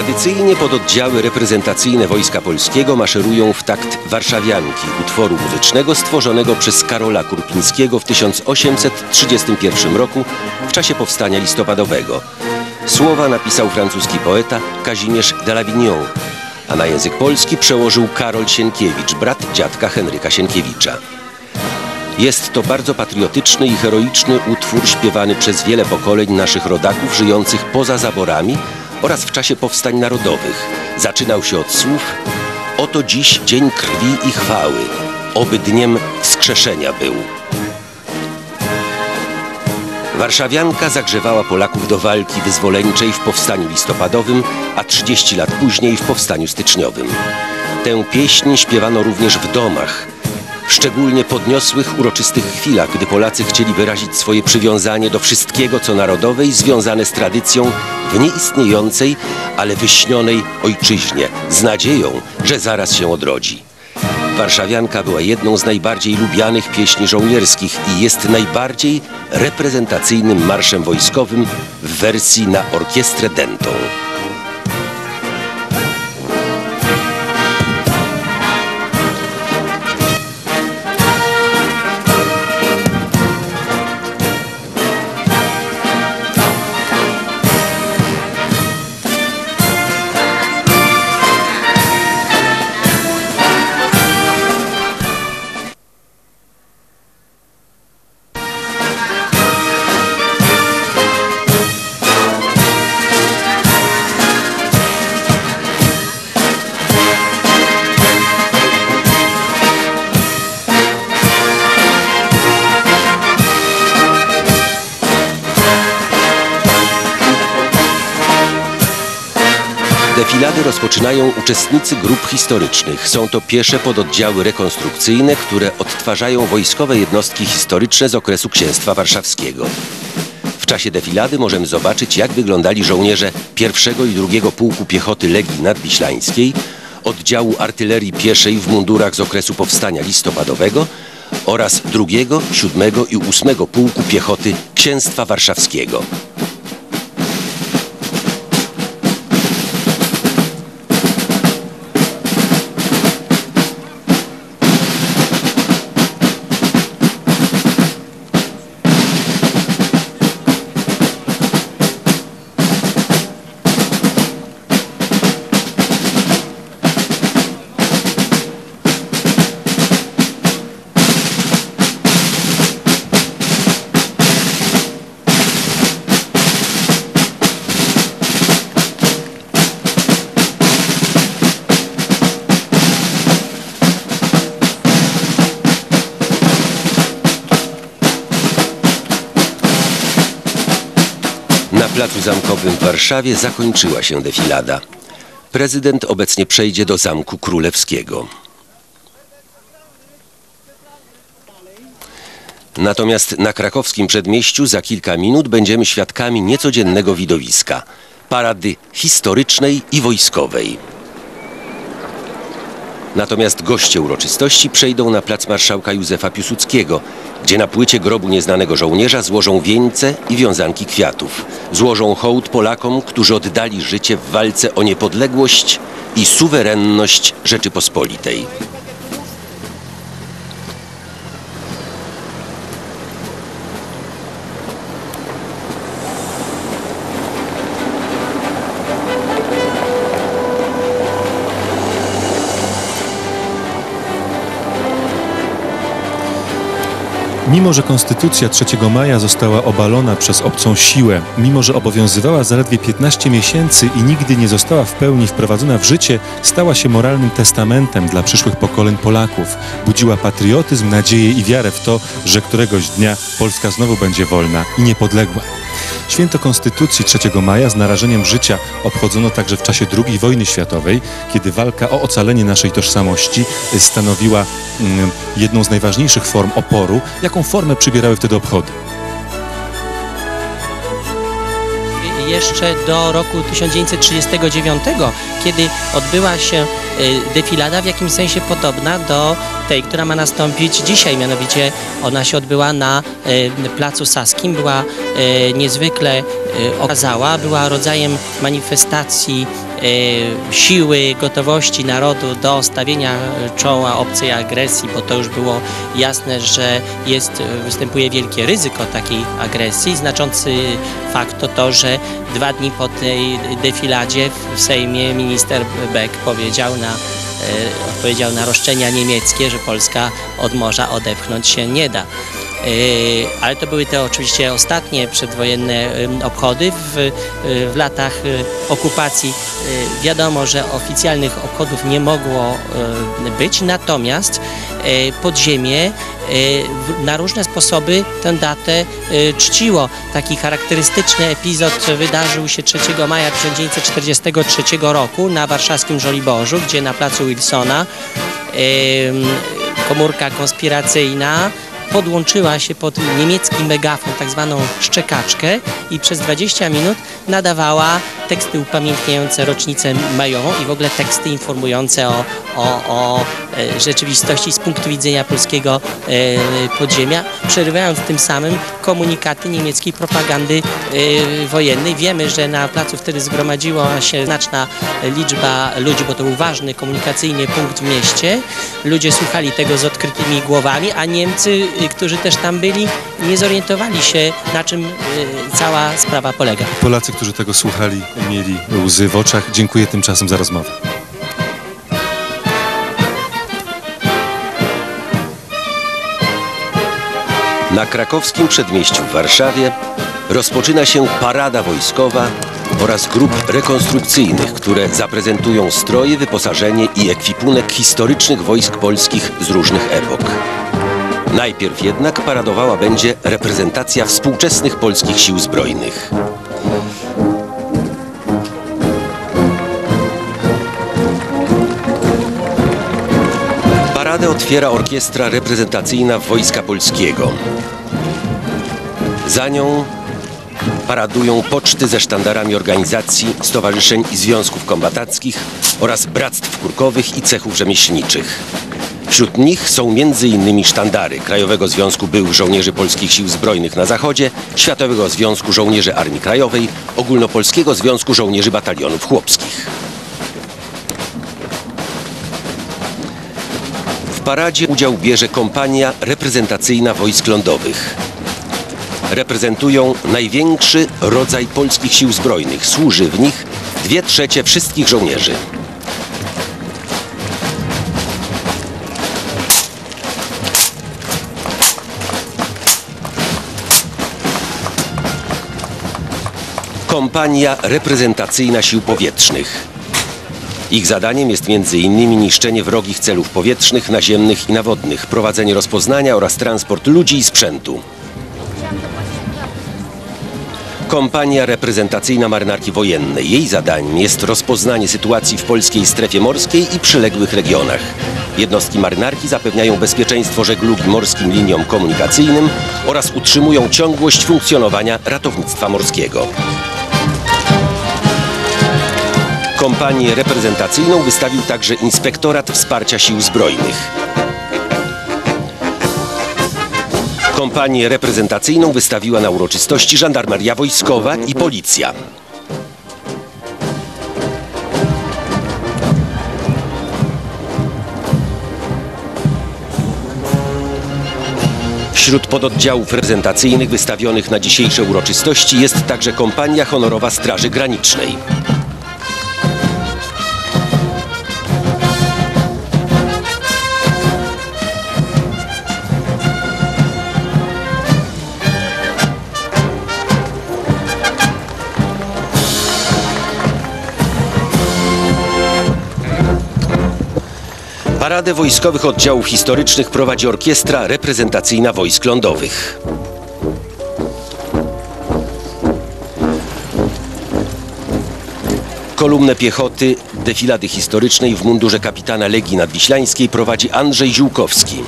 Tradycyjnie pododdziały reprezentacyjne Wojska Polskiego maszerują w takt Warszawianki, utworu muzycznego stworzonego przez Karola Kurpińskiego w 1831 roku w czasie powstania listopadowego. Słowa napisał francuski poeta Kazimierz de Lavignon, a na język polski przełożył Karol Sienkiewicz, brat dziadka Henryka Sienkiewicza. Jest to bardzo patriotyczny i heroiczny utwór śpiewany przez wiele pokoleń naszych rodaków żyjących poza zaborami oraz w czasie powstań narodowych. Zaczynał się od słów Oto dziś dzień krwi i chwały, oby dniem wskrzeszenia był. Warszawianka zagrzewała Polaków do walki wyzwoleńczej w powstaniu listopadowym, a 30 lat później w powstaniu styczniowym. Tę pieśń śpiewano również w domach, szczególnie podniosłych, uroczystych chwilach, gdy Polacy chcieli wyrazić swoje przywiązanie do wszystkiego, co narodowe i związane z tradycją w nieistniejącej, ale wyśnionej ojczyźnie, z nadzieją, że zaraz się odrodzi. Warszawianka była jedną z najbardziej lubianych pieśni żołnierskich i jest najbardziej reprezentacyjnym marszem wojskowym w wersji na orkiestrę dentą. Defilady rozpoczynają uczestnicy grup historycznych. Są to piesze pododdziały rekonstrukcyjne, które odtwarzają wojskowe jednostki historyczne z okresu Księstwa Warszawskiego. W czasie defilady możemy zobaczyć, jak wyglądali żołnierze pierwszego i drugiego Pułku Piechoty Legii Nadwiślańskiej, oddziału artylerii pieszej w mundurach z okresu powstania listopadowego oraz drugiego, siódmego i ósmego Pułku Piechoty Księstwa Warszawskiego. Placu zamkowym w Warszawie zakończyła się defilada. Prezydent obecnie przejdzie do Zamku Królewskiego. Natomiast na krakowskim przedmieściu za kilka minut będziemy świadkami niecodziennego widowiska parady historycznej i wojskowej. Natomiast goście uroczystości przejdą na plac marszałka Józefa Piłsudskiego, gdzie na płycie grobu nieznanego żołnierza złożą wieńce i wiązanki kwiatów. Złożą hołd Polakom, którzy oddali życie w walce o niepodległość i suwerenność Rzeczypospolitej. Mimo, że Konstytucja 3 maja została obalona przez obcą siłę, mimo, że obowiązywała zaledwie 15 miesięcy i nigdy nie została w pełni wprowadzona w życie, stała się moralnym testamentem dla przyszłych pokoleń Polaków. Budziła patriotyzm, nadzieję i wiarę w to, że któregoś dnia Polska znowu będzie wolna i niepodległa. Święto Konstytucji 3 maja z narażeniem życia obchodzono także w czasie II wojny światowej, kiedy walka o ocalenie naszej tożsamości stanowiła mm, jedną z najważniejszych form oporu, jaką formę przybierały wtedy obchody. jeszcze do roku 1939, kiedy odbyła się defilada w jakimś sensie podobna do tej, która ma nastąpić dzisiaj, mianowicie ona się odbyła na e, Placu Saskim, była e, niezwykle okazała, była rodzajem manifestacji siły, gotowości narodu do stawienia czoła obcej agresji, bo to już było jasne, że jest, występuje wielkie ryzyko takiej agresji. Znaczący fakt to to, że dwa dni po tej defiladzie w Sejmie minister Beck powiedział na e, odpowiedział na roszczenia niemieckie, że Polska od morza odepchnąć się nie da. E, Ale to były te oczywiście ostatnie przedwojenne obchody. W, e, w latach e, okupacji e, wiadomo, że oficjalnych obchodów nie mogło e, być, natomiast podziemie na różne sposoby tę datę czciło. Taki charakterystyczny epizod wydarzył się 3 maja 1943 roku na warszawskim Żoliborzu, gdzie na placu Wilsona komórka konspiracyjna podłączyła się pod niemiecki megafon, tak zwaną szczekaczkę i przez 20 minut nadawała teksty upamiętniające rocznicę majową i w ogóle teksty informujące o, o, o e, rzeczywistości z punktu widzenia polskiego e, podziemia, przerywając tym samym komunikaty niemieckiej propagandy e, wojennej. Wiemy, że na placu wtedy zgromadziła się znaczna liczba ludzi, bo to był ważny komunikacyjnie punkt w mieście. Ludzie słuchali tego z odkrytymi głowami, a Niemcy, którzy też tam byli, nie zorientowali się, na czym cała sprawa polega. Polacy, którzy tego słuchali, mieli łzy w oczach. Dziękuję tymczasem za rozmowę. Na krakowskim przedmieściu w Warszawie rozpoczyna się parada wojskowa oraz grup rekonstrukcyjnych, które zaprezentują stroje, wyposażenie i ekwipunek historycznych wojsk polskich z różnych epok. Najpierw jednak paradowała będzie reprezentacja współczesnych polskich sił zbrojnych. Otwiera orkiestra reprezentacyjna Wojska Polskiego. Za nią paradują poczty ze sztandarami organizacji, stowarzyszeń i związków kombatackich oraz bractw kurkowych i cechów rzemieślniczych. Wśród nich są m.in. sztandary Krajowego Związku Byłych Żołnierzy Polskich Sił Zbrojnych na Zachodzie, Światowego Związku Żołnierzy Armii Krajowej, Ogólnopolskiego Związku Żołnierzy Batalionów Chłopskich. Paradzie udział bierze kompania reprezentacyjna wojsk lądowych. Reprezentują największy rodzaj polskich sił zbrojnych. Służy w nich dwie trzecie wszystkich żołnierzy. Kompania reprezentacyjna sił powietrznych. Ich zadaniem jest m.in. niszczenie wrogich celów powietrznych, naziemnych i nawodnych, prowadzenie rozpoznania oraz transport ludzi i sprzętu. Kompania reprezentacyjna marynarki wojennej. Jej zadaniem jest rozpoznanie sytuacji w polskiej strefie morskiej i przyległych regionach. Jednostki marynarki zapewniają bezpieczeństwo żeglugi morskim liniom komunikacyjnym oraz utrzymują ciągłość funkcjonowania ratownictwa morskiego. Kompanię reprezentacyjną wystawił także Inspektorat Wsparcia Sił Zbrojnych. Kompanię reprezentacyjną wystawiła na uroczystości Żandarmeria Wojskowa i Policja. Wśród pododdziałów reprezentacyjnych wystawionych na dzisiejsze uroczystości jest także Kompania Honorowa Straży Granicznej. Paradę wojskowych oddziałów historycznych prowadzi orkiestra reprezentacyjna wojsk lądowych. Kolumnę piechoty defilady historycznej w mundurze kapitana Legii Nadwiślańskiej prowadzi Andrzej Ziółkowski.